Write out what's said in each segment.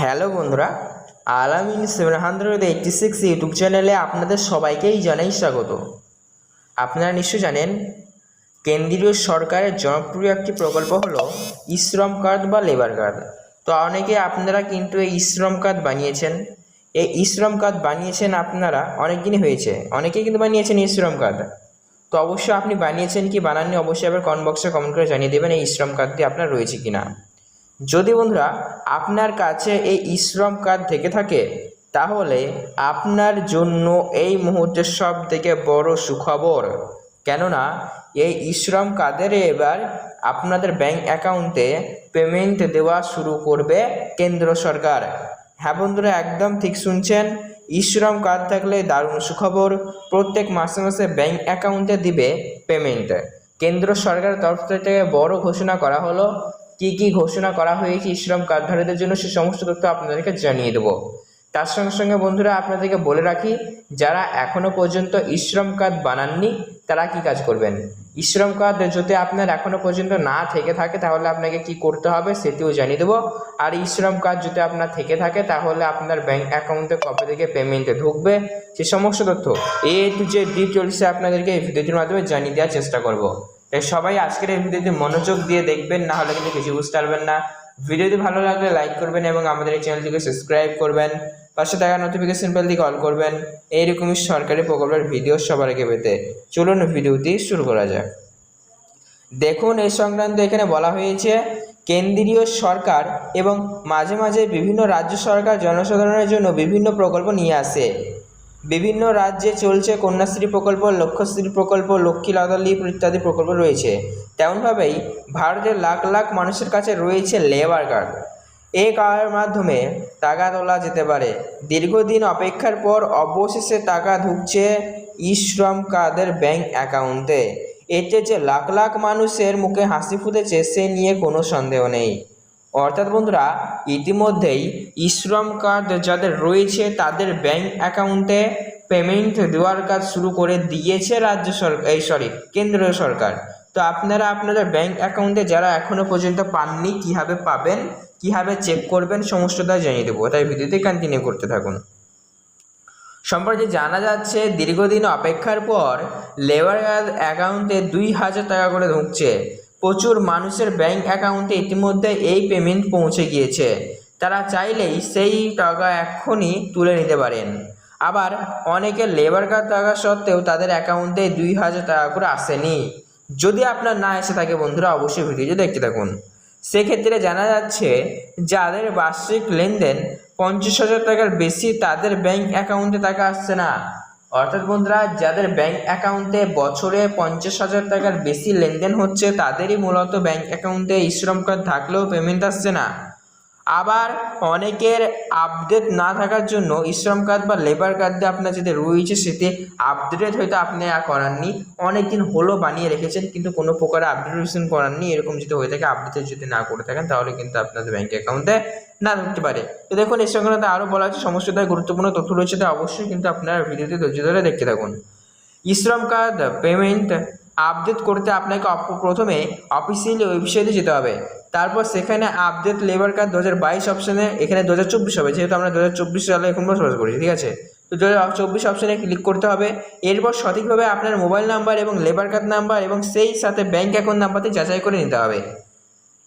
Hello বন্ধুরা, Alamin seven hundred eighty six YouTube চ্যানেলে আপনাদের সবাইকেই জানাই স্বাগত। আপনারা নিশ্চয় জানেন, কেন্দ্রীয় সরকারের জনপ্রিয় একটি প্রকল্প হলো ইশ্রম কার্ড বা লেবার কার্ড। তো অনেকে আপনারা কিন্তু এই ইশ্রম কার্ড বানিয়েছেন। এই ইশ্রম কার্ড বানিয়েছেন আপনারা অনেক দিনই হয়েছে। অনেকেই কিন্তু বানিয়েছেন ইশ্রম কার্ড। তো অবশ্যই আপনি বানিয়েছেন কি বানাননি, অবশ্যই আবার কমেন্ট বক্সে কমেন্ট করে জানিয়ে দেবেন এই ইশ্রম কার্ডটি আপনার রয়েছে কিনা। যদি বন্ধুরা আপনার কাছে এই ইশ্রম কার্ড থেকে থাকে, তাহলে আপনার জন্য এই মুহূর্তে সব থেকে বড় সুখবর। কেননা, এই ইশ্রম কার্ডের এবার আপনাদের ব্যাংক অ্যাকাউন্টে পেমেন্ট দেওয়া শুরু করবে কেন্দ্র সরকার। হ্যাঁ বন্ধুরা, একদম ঠিক শুনছেন? ইশ্রম কার্ড থাকলে দারুণ সুখবর। প্রত্যেক মাসে মাসে ব্যাংক অ্যাকাউন্টে দিবে পেমেন্ট। কেন্দ্র সরকারের তরফ থেকে বড় ঘোষণা করা হলো কি কি ঘোষণা করা হয়েছে ইশ্রম কার্ডধারীদের জন্য সে সমস্ত তথ্য আপনাদেরকে জানিয়ে দেবো। তার সঙ্গে সঙ্গে বন্ধুরা আপনাদেরকে বলে রাখি, যারা এখনও পর্যন্ত ইশ্রম কার্ড বানাননি, তারা কি কাজ করবেন? ইশ্রম কার্ড যদি আপনার এখনও পর্যন্ত না থেকে থাকে, তাহলে আপনাকে কি করতে হবে সেটিও জানিয়ে দেবো। আর ইশ্রম কার্ড যদি আপনার থেকে থাকে, তাহলে আপনার ব্যাংক অ্যাকাউন্টে কবে থেকে পেমেন্টে ঢুকবে সে সমস্ত তথ্য। এ টু যে ডিটেলসে আপনাদেরকে এই ভিডিওটির মাধ্যমে জানিয়ে দেওয়ার চেষ্টা করব। সবাই আজকের এই ভিডিওতে মনোযোগ দিয়ে দেখবেন, না হলে কিন্তু কিছু বুঝতে পারবেন না। ভিডিওটি ভালো লাগলে লাইক করবেন এবং আমাদের এই চ্যানেলটিকে সাবস্ক্রাইব করবেন। পাশে থাকা নোটিফিকেশন বেলটি অল করবেন। এইরকমই সরকারি প্রকল্পের ভিডিও সবার আগে পেতে। চলুন ভিডিওটি শুরু করা যাক। দেখুন এই সংক্রান্ত এখানে বলা হয়েছে, কেন্দ্রীয় সরকার এবং মাঝে মাঝে বিভিন্ন রাজ্য সরকার জনসাধারণের জন্য বিভিন্ন প্রকল্প নিয়ে আসে। বিভিন্ন রাজ্যে চলছে কন্যাশ্রী প্রকল্প লক্ষ্যশ্রী প্রকল্প, লক্ষ্মী লাদালি ইত্যাদি প্রকল্প রয়েছে। তেমনভাবেই ভারতের লাখ লাখ মানুষের কাছে রয়েছে লেবার কার্ড এই কার্ডের মাধ্যমে টাকা তোলা যেতে পারে। দীর্ঘদিন অপেক্ষার পর অবশেষে টাকা ঢুকছে ই শ্রম কার্ডের ব্যাংক অ্যাকাউন্টে এতে যে লাখ লাখ মানুষের মুখে হাসি ফুটেছে, সে নিয়ে কোনো সন্দেহ নেই। অর্থাৎ বন্ধুরা, ইতিমধ্যেই ইশ্রম কার্ড যাদের রয়েছে তাদের ব্যাংক অ্যাকাউন্টে পেমেন্ট দেওয়ার কাজ শুরু করে দিয়েছে রাজ্য সরকার এই সরি কেন্দ্রীয় সরকার। তো আপনারা আপনাদের ব্যাংক অ্যাকাউন্টে যারা এখনও পর্যন্ত পাননি, কীভাবে পাবেন, কীভাবে চেক করবেন সমস্তটা জানিয়ে দেবো। তাই ভিডিওতে কন্টিনিউ করতে থাকুন। সম্প্রতি জানা যাচ্ছে, দীর্ঘদিন অপেক্ষার পর লেবার অ্যাকাউন্টে দুই হাজার টাকা করে ঢুকছে। প্রচুর মানুষের ব্যাংক অ্যাকাউন্টে ইতিমধ্যে এই পেমেন্ট পৌঁছে গিয়েছে। তারা চাইলেই সেই টাকা এক্ষুনি তুলে নিতে পারেন। আবার অনেকে লেবার কার্ড থাকা সত্ত্বেও তাদের অ্যাকাউন্টে দুই হাজার টাকা করে আসেনি। যদি আপনার না এসে থাকে বন্ধুরা, অবশ্যই ভিডিওটি দেখতে থাকুন। সেক্ষেত্রে জানা যাচ্ছে, যাদের বার্ষিক লেনদেন পঞ্চাশ হাজার টাকার বেশি, তাদের ব্যাংক অ্যাকাউন্টে টাকা আসছে না। অর্থাৎ বন্ধুরা, যাদের ব্যাংক অ্যাকাউন্টে বছরে পঞ্চাশ হাজার টাকার বেশি লেনদেন হচ্ছে, তাদেরই মূলত ব্যাংক অ্যাকাউন্টে ইশ্রম কার্ড থাকলেও পেমেন্ট আসছে না। আবার অনেকের আপডেট না থাকার জন্য ইশ্রম কার্ড বা লেবার কার্ড দিয়ে আপনার যেটা রয়েছে সেটি আপডেট হয়তো আপনি আর করাননি। অনেক দিন হলো বানিয়ে রেখেছেন, কিন্তু কোনো প্রকার আপডেটেশন করাননি। এরকম যদি হয়ে থাকে আপডেট যদি না করে থাকেন, তাহলে কিন্তু আপনাদের ব্যাংক অ্যাকাউন্টে না ঢুকতে পারে। তো দেখুন, এই সংক্রান্ত আরও বলা হচ্ছে সমস্ত গুরুত্বপূর্ণ তথ্য রয়েছে তা অবশ্যই কিন্তু আপনারা ভিডিওতে ধৈর্য ধরে দেখতে থাকুন। ইশ্রম কার্ড পেমেন্ট আপডেট করতে আপনাকে প্রথমে অফিসিয়াল ওয়েবসাইটে যেতে হবে। তারপর সেখানে আপডেট লেবার কার্ড দু হাজার বাইশ অপশানে এখানে দু হাজার চব্বিশ হবে, যেহেতু আমরা দু হাজার চব্বিশ সালে এখন বসবাস করি, ঠিক আছে? তো দু হাজার চব্বিশ অপশানে ক্লিক করতে হবে। এরপর সঠিকভাবে আপনার মোবাইল নাম্বার এবং লেবার কার্ড নাম্বার এবং সেই সাথে ব্যাঙ্ক অ্যাকাউন্ট নাম্বারটি যাচাই করে নিতে হবে।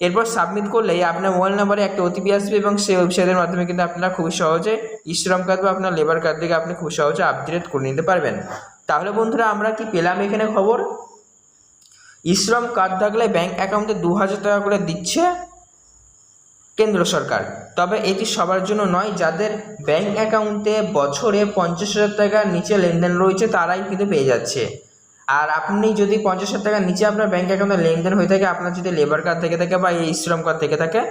এরপর সাবমিট করলেই আপনার মোবাইল নাম্বারে একটা ওটিপি আসবে এবং সেই ওয়েবসাইটের মাধ্যমে কিন্তু আপনারা খুবই সহজে ইশ্রম কার্ড বা আপনার লেবার কার্ড থেকে আপনি খুব সহজে আপডেট করে নিতে পারবেন। তাহলে বন্ধুরা, আমরা কি পেলাম এখানে খবর? ইশ্রম কার্ড থাকলে ব্যাংক অ্যাকাউন্টে দু হাজার টাকা করে দিচ্ছে কেন্দ্র সরকার। তবে এটি সবার জন্য নয়, যাদের ব্যাংক অ্যাকাউন্টে বছরে পঞ্চাশ হাজার টাকার নিচে লেনদেন রয়েছে, তারাই কিন্তু পেয়ে যাচ্ছে। আর আপনি যদি পঞ্চাশ হাজার টাকার নিচে আপনার ব্যাংক অ্যাকাউন্টে লেনদেন হয়ে থাকে, আপনার যদি লেবার কার্ড থেকে থাকে বা এই শ্রম কার্ড থেকে থাকে,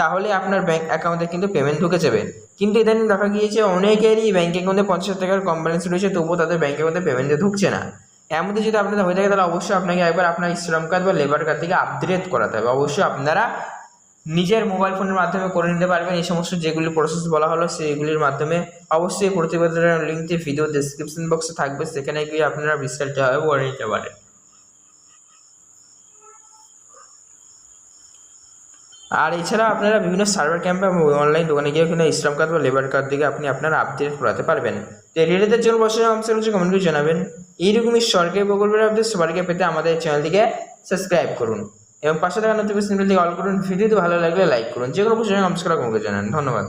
তাহলে আপনার ব্যাংক অ্যাকাউন্টে কিন্তু পেমেন্ট ঢুকে যাবে। কিন্তু ইদানিং দেখা গিয়েছে, অনেকেরই ব্যাংক অ্যাকাউন্টে পঞ্চাশ হাজার টাকার কম ব্যালেন্স রয়েছে, তবুও তাদের ব্যাংক অ্যাকাউন্টে পেমেন্টে ঢুকছে না। এর মধ্যে যদি আপনাদের হয়ে থাকে, তাহলে অবশ্যই আপনাকে একবার আপনার শ্রম কার্ড বা লেবার কার্ড থেকে আপডেট করাতে হবে। অবশ্যই আপনারা নিজের মোবাইল ফোনের মাধ্যমে করে নিতে পারবেন। এই সমস্ত যেগুলি প্রসেস বলা হলো, সেইগুলির মাধ্যমে অবশ্যই প্রতিবেদনের লিঙ্কটি ভিডিও ডেসক্রিপশন বক্সে থাকবে। সেখানে গিয়ে আপনারা বিস্তারিতভাবে করে নিতে পারেন। আর এছাড়া আপনারা বিভিন্ন সার্ভার ক্যাম্পে অনলাইন দোকানে গিয়ে কিনা শ্রম কার্ড বা লেবার কার্ড দিকে আপনি আপনার আপডেট করাতে পারবেন। তো জন্য বসে আমাদের কমেন্ট করে জানাবেন। এইরকমই সরকারি প্রকল্পের আপডেট আগে পেতে আমাদের চ্যানেলটিকে সাবস্ক্রাইব করুন। এবং পাশে থাকা নোটিফিকেশন অল করুন। ভিডিওটি ভালো লাগলে লাইক করুন। যে কোনো প্রশ্ন নমস্কার আমাকে জানান। ধন্যবাদ।